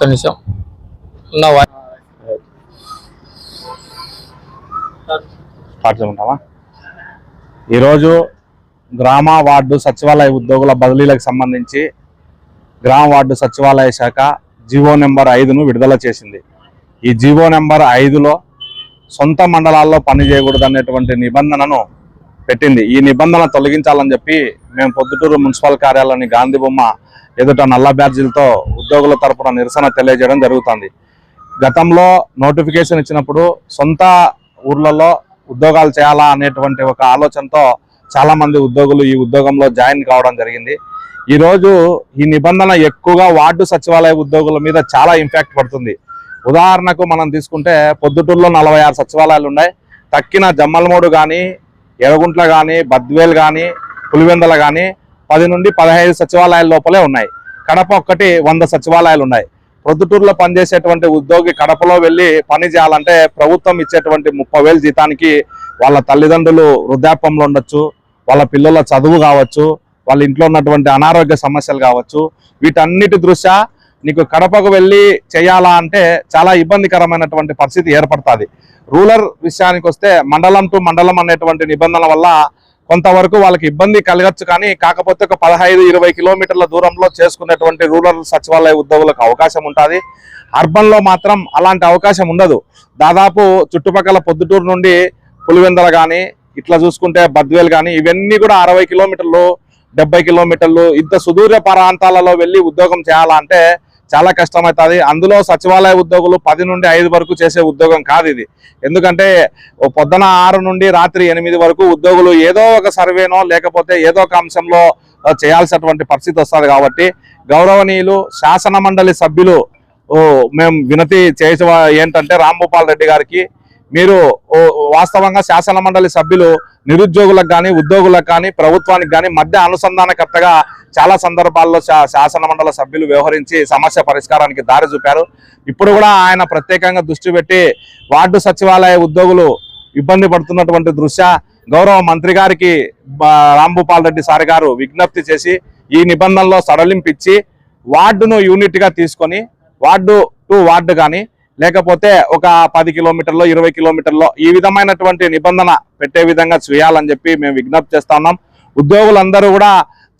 ఒక్క నిమిషం ఉన్నావా ఈరోజు గ్రామ వార్డు సచివాలయ ఉద్యోగుల బదిలీలకు సంబంధించి గ్రామ వార్డు సచివాలయ శాఖ జీవో నెంబర్ ఐదును విడుదల చేసింది. ఈ జీవో నెంబర్ ఐదులో సొంత మండలాల్లో పని చేయకూడదు అనేటువంటి నిబంధనను పెట్టింది. ఈ నిబంధన తొలగించాలని చెప్పి మేము పొద్దుటూరు మున్సిపల్ కార్యాలయాన్ని గాంధీ బొమ్మ ఎదుట నల్ల బ్యాడ్జీలతో ఉద్యోగుల తరపున నిరసన తెలియజేయడం జరుగుతుంది. గతంలో నోటిఫికేషన్ ఇచ్చినప్పుడు సొంత ఊర్లలో ఉద్యోగాలు చేయాలా అనేటువంటి ఒక ఆలోచనతో చాలామంది ఉద్యోగులు ఈ ఉద్యోగంలో జాయిన్ కావడం జరిగింది. ఈరోజు ఈ నిబంధన ఎక్కువగా వార్డు సచివాలయ ఉద్యోగుల మీద చాలా ఇంపాక్ట్ పడుతుంది. ఉదాహరణకు మనం తీసుకుంటే పొద్దుటూరులో నలభై ఆరు సచివాలయాలు ఉన్నాయి. తక్కిన జమ్మలమూడు కానీ ఎర్రగుంట్ల కానీ బద్వేల్ కానీ పులివెందల కానీ పది నుండి పదహైదు సచివాలయాల లోపలే ఉన్నాయి. కడప ఒక్కటి వంద సచివాలయాలు ఉన్నాయి. ప్రొద్దుటూరులో పనిచేసేటువంటి ఉద్యోగి కడపలో వెళ్ళి పని చేయాలంటే ప్రభుత్వం ఇచ్చేటువంటి ముప్పై వేలు జీతానికి వాళ్ళ తల్లిదండ్రులు వృద్ధాప్యంలో ఉండొచ్చు వాళ్ళ పిల్లల చదువు కావచ్చు వాళ్ళ ఇంట్లో ఉన్నటువంటి అనారోగ్య సమస్యలు కావచ్చు. వీటన్నిటి దృష్ట్యా నీకు కడపకు వెళ్ళి చేయాలా అంటే చాలా ఇబ్బందికరమైనటువంటి పరిస్థితి ఏర్పడుతుంది. రూరల్ విషయానికి వస్తే మండలం టు మండలం అనేటువంటి నిబంధనల వల్ల కొంతవరకు వాళ్ళకి ఇబ్బంది కలగచ్చు కానీ కాకపోతే ఒక పదహైదు ఇరవై కిలోమీటర్ల దూరంలో చేసుకునేటువంటి రూరల్ సచివాలయ ఉద్యోగులకు అవకాశం ఉంటుంది. అర్బన్లో మాత్రం అలాంటి అవకాశం ఉండదు. దాదాపు చుట్టుపక్కల పొద్దుటూరు నుండి పులివెందల కానీ ఇట్లా చూసుకుంటే బద్వేల్ కానీ ఇవన్నీ కూడా అరవై కిలోమీటర్లు డెబ్బై కిలోమీటర్లు ఇంత సుదూర ప్రాంతాలలో వెళ్ళి ఉద్యోగం చేయాలంటే చాలా కష్టమవుతుంది. అందులో సచివాలయ ఉద్యోగులు పది నుండి ఐదు వరకు చేసే ఉద్యోగం కాదు ఇది. ఎందుకంటే పొద్దున ఆరు నుండి రాత్రి ఎనిమిది వరకు ఉద్యోగులు ఏదో ఒక సర్వేనో లేకపోతే ఏదో ఒక అంశంలో చేయాల్సినటువంటి పరిస్థితి వస్తుంది కాబట్టి గౌరవనీయులు శాసన మండలి సభ్యులు మేము వినతి చేసే ఏంటంటే రాంభూపాల్ రెడ్డి గారికి మీరు వాస్తవంగా శాసన మండలి సభ్యులు నిరుద్యోగులకు కానీ ఉద్యోగులకు కానీ ప్రభుత్వానికి కానీ మధ్య అనుసంధానకర్తగా చాలా సందర్భాల్లో శా- శాసన మండలి సభ్యులు వ్యవహరించి సమస్య పరిష్కారానికి దారి చూపారు. ఇప్పుడు కూడా ఆయన ప్రత్యేకంగా దృష్టి పెట్టి వార్డు సచివాలయ ఉద్యోగులు ఇబ్బంది పడుతున్నటువంటి దృశ్య గౌరవ మంత్రి గారికి బా- రాంభూపాల్ రెడ్డి సార్ గారు విజ్ఞప్తి చేసి ఈ నిబంధనలో సడలింపిచ్చి వార్డును యూనిట్గా తీసుకొని వార్డు టు వార్డు కానీ లేకపోతే ఒక పది కిలోమీటర్లో ఇరవై కిలోమీటర్లో ఈ విధమైనటువంటి నిబంధన పెట్టే విధంగా చేయాలని చెప్పి మేము విజ్ఞప్తి చేస్తా ఉన్నాం. ఉద్యోగులందరూ కూడా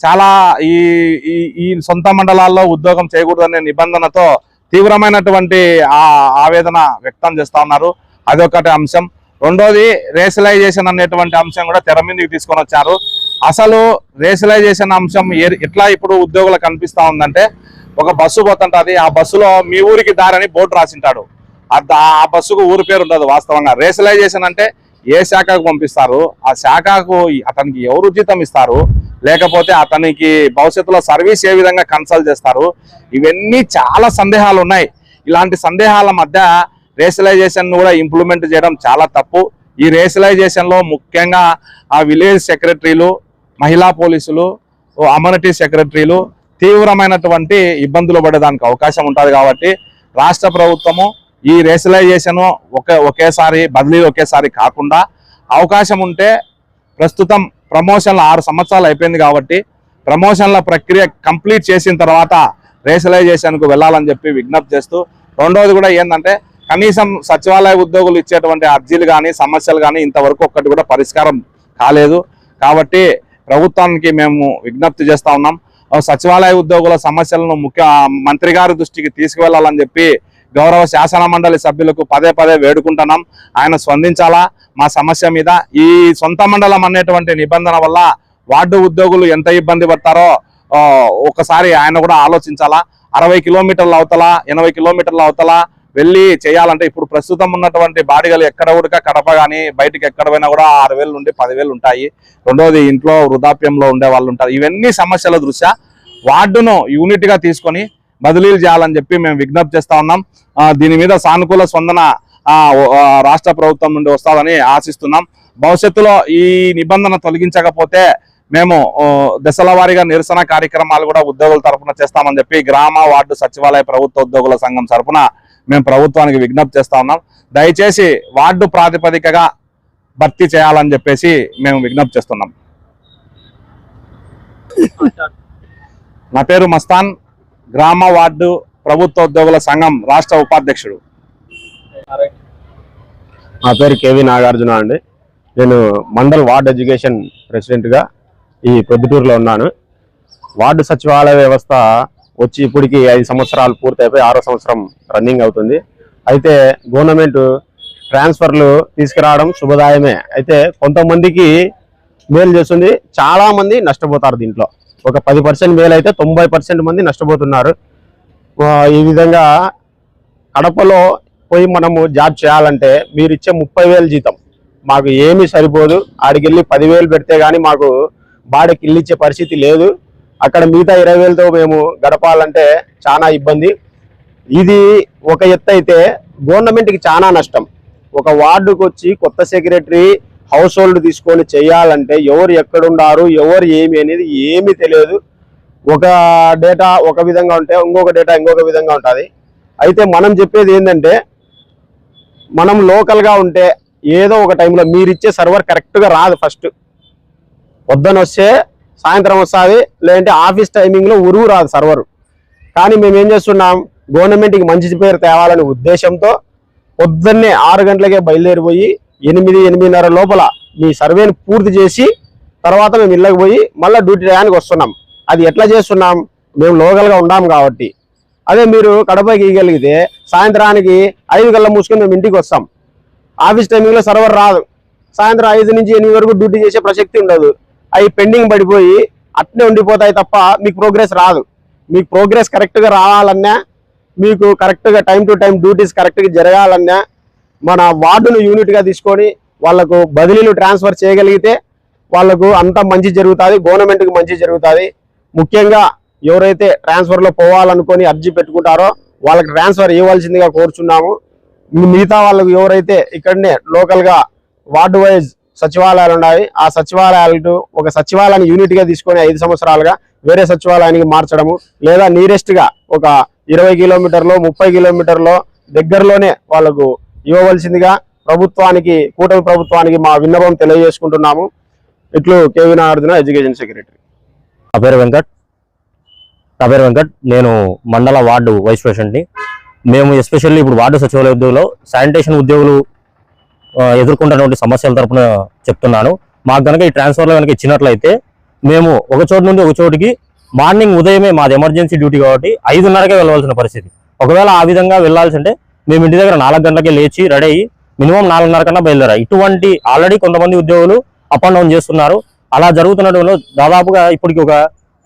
చాలా ఈ ఈ ఈ సొంత మండలాల్లో ఉద్యోగం చేయకూడదనే నిబంధనతో తీవ్రమైనటువంటి ఆ ఆవేదన వ్యక్తం చేస్తా ఉన్నారు. అదొకటి అంశం. రెండోది రేషలైజేషన్ అనేటువంటి అంశం కూడా తెర మీదకి తీసుకొని వచ్చారు. అసలు రేషలైజేషన్ అంశం ఎట్లా ఇప్పుడు ఉద్యోగులకు కనిపిస్తూ ఉందంటే ఒక బస్సు పోతుంటుంది. ఆ బస్సులో మీ ఊరికి దారని బోర్డు రాసింటాడు. ఆ ఆ బస్సుకు ఊరి పేరు ఉండదు వాస్తవంగా. రేషలైజేషన్ అంటే ఏ శాఖకు పంపిస్తారు? ఆ శాఖకు అతనికి ఎవరు జీతం ఇస్తారు? లేకపోతే అతనికి భవిష్యత్తులో సర్వీస్ ఏ విధంగా కన్సల్ట్ చేస్తారు? ఇవన్నీ చాలా సందేహాలు ఉన్నాయి ఇలాంటి సందేహాల మధ్య రేషలైజేషన్ కూడా ఇంప్లిమెంట్ చేయడం చాలా తప్పు. ఈ రేషలైజేషన్లో ముఖ్యంగా ఆ విలేజ్ సెక్రటరీలు మహిళా పోలీసులు ఓ అమ్యూనిటీ సెక్రటరీలు తీవ్రమైనటువంటి ఇబ్బందులు పడేదానికి అవకాశం ఉంటుంది కాబట్టి రాష్ట్ర ప్రభుత్వము ఈ రేషలైజేషన్ ఒకే ఒకేసారి బదిలీ ఒకేసారి కాకుండా అవకాశం ఉంటే ప్రస్తుతం ప్రమోషన్లు ఆరు సంవత్సరాలు అయిపోయింది కాబట్టి ప్రమోషన్ల ప్రక్రియ కంప్లీట్ చేసిన తర్వాత రేషలైజేషన్కు వెళ్ళాలని చెప్పి విజ్ఞప్తి చేస్తూ రెండవది కూడా ఏంటంటే కనీసం సచివాలయ ఉద్యోగులు ఇచ్చేటువంటి అర్జీలు కానీ సమస్యలు కానీ ఇంతవరకు ఒక్కటి కూడా పరిష్కారం కాలేదు. కాబట్టి ప్రభుత్వానికి మేము విజ్ఞప్తి చేస్తా ఉన్నాం. సచివాలయ ఉద్యోగుల సమస్యలను ముఖ్య మంత్రి గారి దృష్టికి తీసుకువెళ్ళాలని చెప్పి గౌరవ శాసన మండలి సభ్యులకు పదే పదే వేడుకుంటున్నాం. ఆయన స్పందించాలా? మా సమస్య మీద ఈ సొంత మండలం అనేటువంటి నిబంధన వల్ల వార్డు ఉద్యోగులు ఎంత ఇబ్బంది పడతారో ఒకసారి ఆయన కూడా ఆలోచించాలా? అరవై కిలోమీటర్ల అవతల ఎనభై కిలోమీటర్ల అవతల వెళ్ళి చేయాలంటే ఇప్పుడు ప్రస్తుతం ఉన్నటువంటి బాడిగలు ఎక్కడ ఉడక కడప కానీ బయటకు ఎక్కడ పోయినా కూడా ఆరు వేలు నుండి పదివేలు ఉంటాయి. రెండోది ఇంట్లో వృద్ధాప్యంలో ఉండే వాళ్ళు ఉంటారు. ఇవన్నీ సమస్యల దృష్ట్యా వార్డును యూనిట్గా తీసుకొని బదిలీలు చేయాలని చెప్పి మేము విజ్ఞప్తి చేస్తా ఉన్నాం. దీని మీద సానుకూల స్పందన రాష్ట్ర ప్రభుత్వం నుండి వస్తుందని ఆశిస్తున్నాం. భవిష్యత్తులో ఈ నిబంధన తొలగించకపోతే మేము దశల వారీగా నిరసన కార్యక్రమాలు కూడా ఉద్యోగుల తరఫున చేస్తామని చెప్పి గ్రామ వార్డు సచివాలయ ప్రభుత్వ ఉద్యోగుల సంఘం తరఫున మేము ప్రభుత్వానికి విజ్ఞప్తి చేస్తా ఉన్నాం. దయచేసి వార్డు ప్రాతిపదికగా భర్తీ చేయాలని చెప్పేసి మేము విజ్ఞప్తి చేస్తున్నాం. నా పేరు మస్తాన్. గ్రామ వార్డు ప్రభుత్వ ఉద్యోగుల సంఘం రాష్ట్ర ఉపాధ్యక్షుడు. నా పేరు కేవీ నాగార్జున అండి. నేను మండల్ వార్డ్ ఎడ్యుకేషన్ ప్రెసిడెంట్గా ఈ ప్రొద్దుటూరులో ఉన్నాను. వార్డు సచివాలయ వ్యవస్థ వచ్చి ఇప్పటికి ఐదు సంవత్సరాలు పూర్తయిపోయి ఆరో సంవత్సరం రన్నింగ్ అవుతుంది. అయితే గవర్నమెంట్ ట్రాన్స్ఫర్లు తీసుకురావడం శుభదాయమే. అయితే కొంతమందికి మేలు చేస్తుంది చాలామంది నష్టపోతారు దీంట్లో. ఒక పది పర్సెంట్ మేలు అయితే తొంభై పర్సెంట్ మంది నష్టపోతున్నారు. ఈ విధంగా కడపలో పోయి మనము జాబ్ చేయాలంటే మీరు ఇచ్చే ముప్పై జీతం మాకు ఏమీ సరిపోదు. ఆడికి వెళ్ళి పదివేలు పెడితే కానీ మాకు బాడకి ఇల్లు ఇచ్చే పరిస్థితి లేదు. అక్కడ మిగతా ఇరవై వేలతో మేము గడపాలంటే చాలా ఇబ్బంది. ఇది ఒక ఎత్తు అయితే గవర్నమెంట్కి చాలా నష్టం. ఒక వార్డుకు వచ్చి కొత్త సెక్రటరీ హౌస్ హోల్డ్ తీసుకొని చేయాలంటే ఎవరు ఎక్కడున్నారు ఎవరు ఏమి అనేది ఏమీ తెలియదు. ఒక డేటా ఒక విధంగా ఉంటే ఇంకొక డేటా ఇంకొక విధంగా ఉంటుంది. అయితే మనం చెప్పేది ఏంటంటే మనం లోకల్గా ఉంటే ఏదో ఒక టైంలో మీరిచ్చే సర్వర్ కరెక్ట్గా రాదు ఫస్ట్ పొద్దున వస్తే సాయంత్రం వస్తుంది లేదంటే ఆఫీస్ టైమింగ్లో ఉరువు రాదు సర్వర్ కానీ మేము ఏం చేస్తున్నాం? గవర్నమెంట్కి మంచి పేరు తేవాలనే ఉద్దేశంతో పొద్దున్నే ఆరు గంటలకే బయలుదేరిపోయి ఎనిమిది ఎనిమిదిన్నర లోపల మీ సర్వేని పూర్తి చేసి తర్వాత మేము ఇళ్ళకి పోయి మళ్ళీ డ్యూటీ టయానికి వస్తున్నాం. అది ఎట్లా చేస్తున్నాం? మేము లోకల్గా ఉన్నాం కాబట్టి. అదే మీరు కడపకి ఇవ్వగలిగితే సాయంత్రానికి ఐదు గల్ల మూసుకొని మేము ఇంటికి వస్తాం. ఆఫీస్ టైమింగ్లో సర్వర్ రాదు. సాయంత్రం ఐదు నుంచి ఎనిమిది వరకు డ్యూటీ చేసే ప్రసక్తి ఉండదు. అవి పెండింగ్ పడిపోయి అట్నే ఉండిపోతాయి తప్ప మీకు ప్రోగ్రెస్ రాదు. మీకు ప్రోగ్రెస్ కరెక్ట్గా రావాలన్నా మీకు కరెక్ట్గా టైం టు టైం డ్యూటీస్ కరెక్ట్గా జరగాలన్నా మన వార్డును యూనిట్గా తీసుకొని వాళ్ళకు బదిలీలు ట్రాన్స్ఫర్ చేయగలిగితే వాళ్ళకు అంత మంచి జరుగుతుంది గవర్నమెంట్కి మంచి జరుగుతుంది. ముఖ్యంగా ఎవరైతే ట్రాన్స్ఫర్లో పోవాలనుకొని అర్జీ పెట్టుకుంటారో వాళ్ళకి ట్రాన్స్ఫర్ ఇవ్వాల్సిందిగా కోరుచున్నాము. మిగతా వాళ్ళకు ఎవరైతే ఇక్కడనే లోకల్గా వార్డు వైజ్ సచివాలయాలు ఉన్నాయి ఆ సచివాలయాలు ఒక సచివాలయాన్ని యూనిట్గా తీసుకొని ఐదు సంవత్సరాలుగా వేరే సచివాలయానికి మార్చడము లేదా నీరెస్ట్గా ఒక ఇరవై కిలోమీటర్లో ముప్పై కిలోమీటర్లో దగ్గరలోనే వాళ్ళకు ఇవ్వవలసిందిగా ప్రభుత్వానికి కూటమి ప్రభుత్వానికి మా విన్నపం తెలియజేసుకుంటున్నాము. ఇట్లు కేవీ నాగార్జున ఎడ్యుకేషన్ సెక్రటరీ. నా పేరు వెంకట్. నా పేరు వెంకట్. నేను మండల వార్డు వైస్ ప్రెసిడెంట్ని. మేము ఎస్పెషల్లీ ఇప్పుడు వార్డు సచివాలయ ఉద్యోగులు శానిటేషన్ ఉద్యోగులు ఎదుర్కొంటున్నటువంటి సమస్యల తరపున చెప్తున్నాను. మాకు కనుక ఈ ట్రాన్స్ఫర్లో కనుక ఇచ్చినట్లయితే మేము ఒక చోటు నుండి ఒక చోటుకి మార్నింగ్ ఉదయమే మాది ఎమర్జెన్సీ డ్యూటీ కాబట్టి ఐదున్నరకే వెళ్ళవలసిన పరిస్థితి. ఒకవేళ ఆ విధంగా వెళ్ళాల్సి అంటే మేము ఇంటి దగ్గర నాలుగు గంటలకే లేచి రెడీ అయ్యి మినిమం నాలుగున్నర కన్నా బయలుదేరా. ఇటువంటి ఆల్రెడీ కొంతమంది ఉద్యోగులు అప్ అండ్ డౌన్ చేస్తున్నారు. అలా జరుగుతున్నటువంటి దాదాపుగా ఇప్పటికి ఒక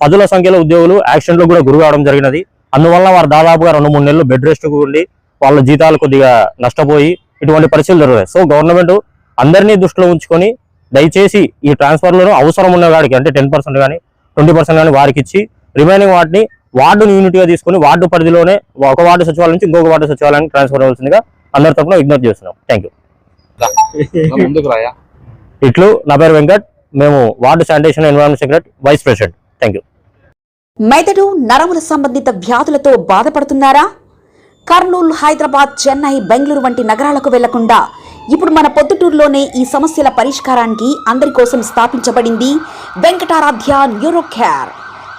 పదుల సంఖ్యలో ఉద్యోగులు యాక్సిడెంట్లు కూడా గురి కావడం జరిగినది. అందువల్ల వారు దాదాపుగా రెండు మూడు నెలలు బెడ్ రెస్ట్ ఉండి వాళ్ళ జీతాలు కొద్దిగా నష్టపోయి ఇటువంటి పరిస్థితులు జరుగుతాయి సో గవర్నమెంట్ అందరినీ దృష్టిలో ఉంచుకొని దయచేసి ఈ ట్రాన్స్ఫర్లను అవసరం ఉన్న వాడికి అంటే టెన్ పర్సెంట్ కానీ ట్వంటీ పర్సెంట్ కానీ వారికి ఇచ్చి రిమైనింగ్ వాటిని వార్డుని యూనిట్గా తీసుకొని వార్డు పరిధిలోనే ఒక వార్డు సచివాలయం నుంచి ఇంకొక వార్డు సచివాలయానికి ట్రాన్స్ఫర్ అవ్వాల్సిందిగా అందరి తరఫున విజ్ఞప్తి చేస్తున్నాం. థ్యాంక్ యూ ఇట్లు నా పేరు వెంకట్ మేము ward sanitation environment secretary vice president thank you మెదడు నరముల సంబంధిత వ్యాధులతో బాధపడుతున్నారా? కర్నూలు హైదరాబాద్ చెన్నై బెంగళూరు వంటి నగరాలకు వెళ్ళకుండా ఇప్పుడు మన పొద్దుటూరులోనే ఈ సమస్యల పరిష్కారానికి అందరి కోసం స్థాపించబడింది వెంకటారాధ్య న్యూరో కేర్